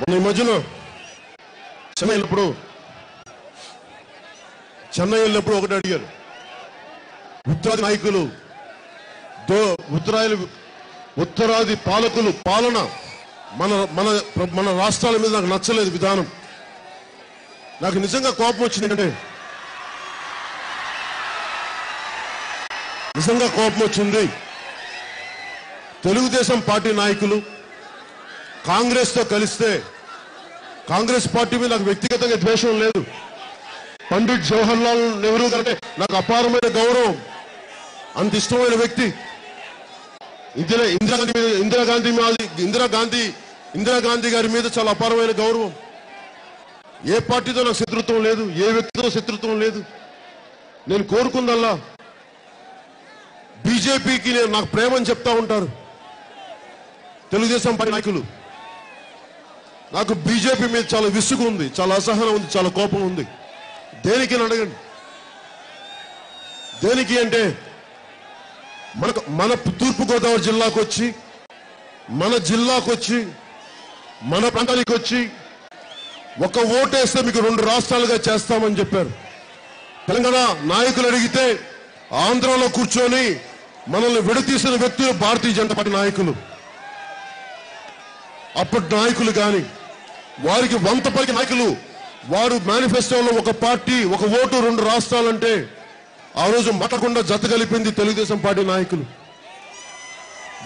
మన ఈ మధ్యన చెన్నై వెళ్ళినప్పుడు చెన్నై వెళ్ళినప్పుడు ఒకటి అడిగారు. ఉత్తరాది నాయకులు దో ఉత్తరాయలు ఉత్తరాది పాలకులు పాలన మన మన మన రాష్ట్రాల మీద నాకు నచ్చలేదు విధానం. నాకు నిజంగా కోపం వచ్చింది అంటే నిజంగా కోపం వచ్చింది. తెలుగుదేశం పార్టీ నాయకులు కాంగ్రెస్తో కలిస్తే కాంగ్రెస్ పార్టీ మీద నాకు వ్యక్తిగతంగా ద్వేషం లేదు. పండిట్ జవహర్ లాల్ నెహ్రూ కంటే నాకు అపారమైన గౌరవం. అంత ఇష్టమైన వ్యక్తి. ఇందిరా ఇందిరాగాంధీ మీద ఇందిరాగాంధీ మీద ఇందిరాగాంధీ ఇందిరాగాంధీ గారి మీద చాలా అపారమైన గౌరవం. ఏ పార్టీతో నాకు శత్రుత్వం లేదు ఏ వ్యక్తితో శత్రుత్వం లేదు. నేను కోరుకుందల్లా. బీజేపీకి నేను నాకు ప్రేమని చెప్తా ఉంటారు. తెలుగుదేశం పార్టీ నాయకులు. నాకు బీజేపీ మీద చాలా విసుగు ఉంది చాలా అసహనం ఉంది చాలా కోపం ఉంది. దేనికి అడగండి. దేనికి అంటే మనకు మన తూర్పుగోదావరి జిల్లాకు వచ్చి మన జిల్లాకు వచ్చి మన ప్రాంతానికి వచ్చి ఒక ఓటేస్తే మీకు రెండు రాష్ట్రాలుగా చేస్తామని చెప్పారు. తెలంగాణ నాయకులు అడిగితే ఆంధ్రాలో కూర్చొని మనల్ని విడతీసిన వ్యక్తులు భారతీయ జనతా పార్టీ నాయకులు. అప్పటి నాయకులు కానీ వారికి వంత పలికి నాయకులు వారు మేనిఫెస్టోలో ఒక పార్టీ ఒక ఓటు రెండు రాష్ట్రాలంటే ఆ రోజు మతకుండా జత కలిపింది తెలుగుదేశం పార్టీ నాయకులు.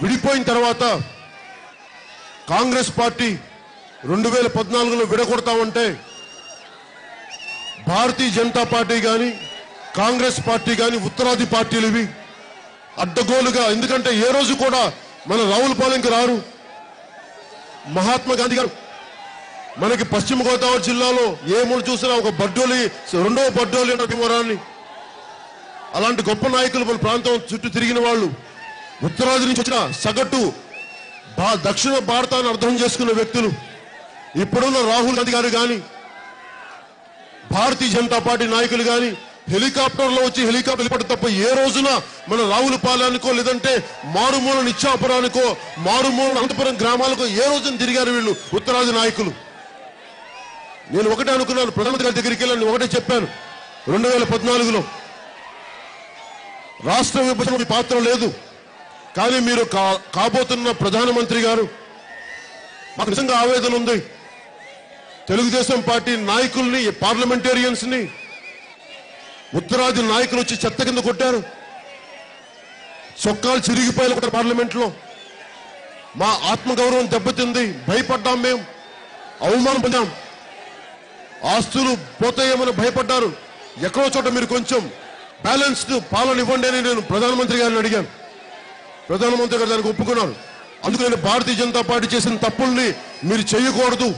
విడిపోయిన తర్వాత కాంగ్రెస్ పార్టీ రెండు వేల పద్నాలుగులో విడగొడతామంటే భారతీయ జనతా పార్టీ కానీ కాంగ్రెస్ పార్టీ కానీ ఉత్తరాది పార్టీలు ఇవి. అడ్డగోలుగా ఎందుకంటే ఏ రోజు కూడా మన రావులపాలెంకి రారు. మహాత్మా గాంధీ గారు మనకి పశ్చిమ గోదావరి జిల్లాలో ఏ మూడు చూసినా ఒక బడ్డోలి రెండవ బడ్డోలి అంటారు అలాంటి గొప్ప నాయకులు మన ప్రాంతం చుట్టూ తిరిగిన వాళ్ళు ఉత్తరాది నుంచి వచ్చిన సగటు భా- దక్షిణ భారతాన్ని అర్థం చేసుకున్న వ్యక్తులు ఇప్పుడున్న రాహుల్ గాంధీ గారు కానీ భారతీయ జనతా పార్టీ నాయకులు కానీ హెలికాప్టర్లో వచ్చి హెలికాప్టర్ వెళ్ళిపడ్డ తప్ప ఏ రోజున మన రావులపాలెనికో లేదంటే మారుమూల నిత్యాపురానికో మారుమూల అనంతపురం గ్రామాలకో ఏ రోజున తిరిగారు వీళ్ళు ఉత్తరాది నాయకులు? నేను ఒకటే అనుకున్నాను ప్రధానమంత్రి గారి దగ్గరికి వెళ్ళాను ఒకటే చెప్పాను. రెండు వేల పద్నాలుగులో రాష్ట్ర విభజన పాత్ర లేదు. కానీ మీరు కా- కాబోతున్న ప్రధానమంత్రి గారు మాకు నిజంగా ఆవేదన ఉంది. తెలుగుదేశం పార్టీ నాయకుల్ని పార్లమెంటేరియన్స్ని ఉత్తరాది నాయకులు వచ్చి చెత్త కింద కొట్టారు. చొక్కాలు చిరిగిపోయారు ఒకటి పార్లమెంట్లో మా ఆత్మగౌరవం దెబ్బతింది భయపడ్డాం మేము అవమానం పొందాం ఆస్తులు పోతాయేమని భయపడ్డారు. ఎక్కడో చోట మీరు కొంచెం బ్యాలెన్స్డ్ పాలన ఇవ్వండి అని నేను ప్రధానమంత్రి గారిని అడిగాను. ప్రధానమంత్రి గారు దానికి ఒప్పుకున్నారు. అందుకు నేను భారతీయ జనతా పార్టీ చేసిన తప్పుల్ని మీరు చేయకూడదు.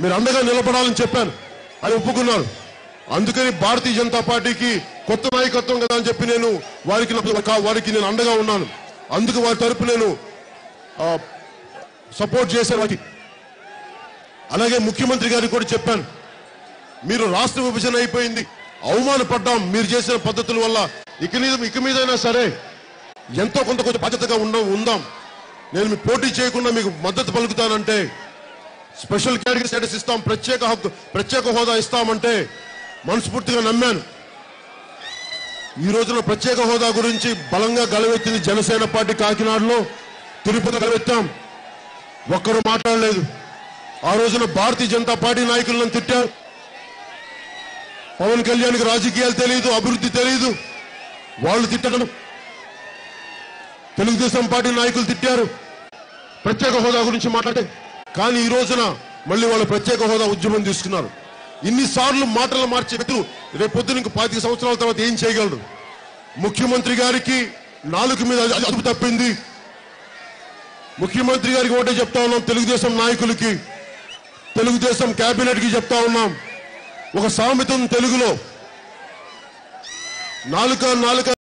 మీరు అండగా నిలబడాలని చెప్పాను. అని ఒప్పుకున్నారు. అందుకని భారతీయ జనతా పార్టీకి కొత్త నాయకత్వం కదా అని చెప్పి నేను వారికి వారికి నేను అండగా ఉన్నాను. అందుకు వారి తరపు నేను సపోర్ట్ చేశాను వారికి. అలాగే ముఖ్యమంత్రి గారికి కూడా చెప్పాను. మీరు రాష్ట్ర విభజన అయిపోయింది. అవమానపడ్డాం మీరు చేసిన పద్ధతుల వల్ల ఇక మీద ఇక మీదైనా సరే ఎంతో కొంత కొంచెం బాధ్యతగా ఉండం ఉందాం. నేను మీ పోటీ చేయకుండా మీకు మద్దతు పలుకుతానంటే స్పెషల్ కేటగిరీ స్టేటస్ ఇస్తాం. ప్రత్యేక హక్కు ప్రత్యేక హోదా ఇస్తామంటే మనస్ఫూర్తిగా నమ్మాను. ఈ రోజున ప్రత్యేక హోదా గురించి బలంగా గలవెత్తింది జనసేన పార్టీ కాకినాడలో. తిరుపతి గలవెత్తాం. ఒక్కరు మాట్లాడలేదు. ఆ రోజున భారతీయ జనతా పార్టీ నాయకులను తిట్టారు పవన్ కళ్యాణ్కి రాజకీయాలు తెలియదు అభివృద్ధి తెలియదు వాళ్ళు తిట్టడం. తెలుగుదేశం పార్టీ నాయకులు తిట్టారు. ప్రత్యేక హోదా గురించి మాట్లాడే కానీ ఈ రోజున మళ్ళీ వాళ్ళు ప్రత్యేక హోదా ఉద్యమం తీసుకున్నారు. ఇన్నిసార్లు మాటలు మార్చే వ్యక్తులు రేపు పొద్దున ఇంకో పాతిక సంవత్సరాల తర్వాత ఏం చేయగలరు? ముఖ్యమంత్రి గారికి నాలుగు మీద అదుపు తప్పింది. ముఖ్యమంత్రి గారికి ఒకటే చెప్తా ఉన్నాం తెలుగుదేశం నాయకులకి. తెలుగుదేశం కేబినెట్కి చెప్తా ఉన్నాం. ఒక సామెత తెలుగులో. నాలుక నాలుక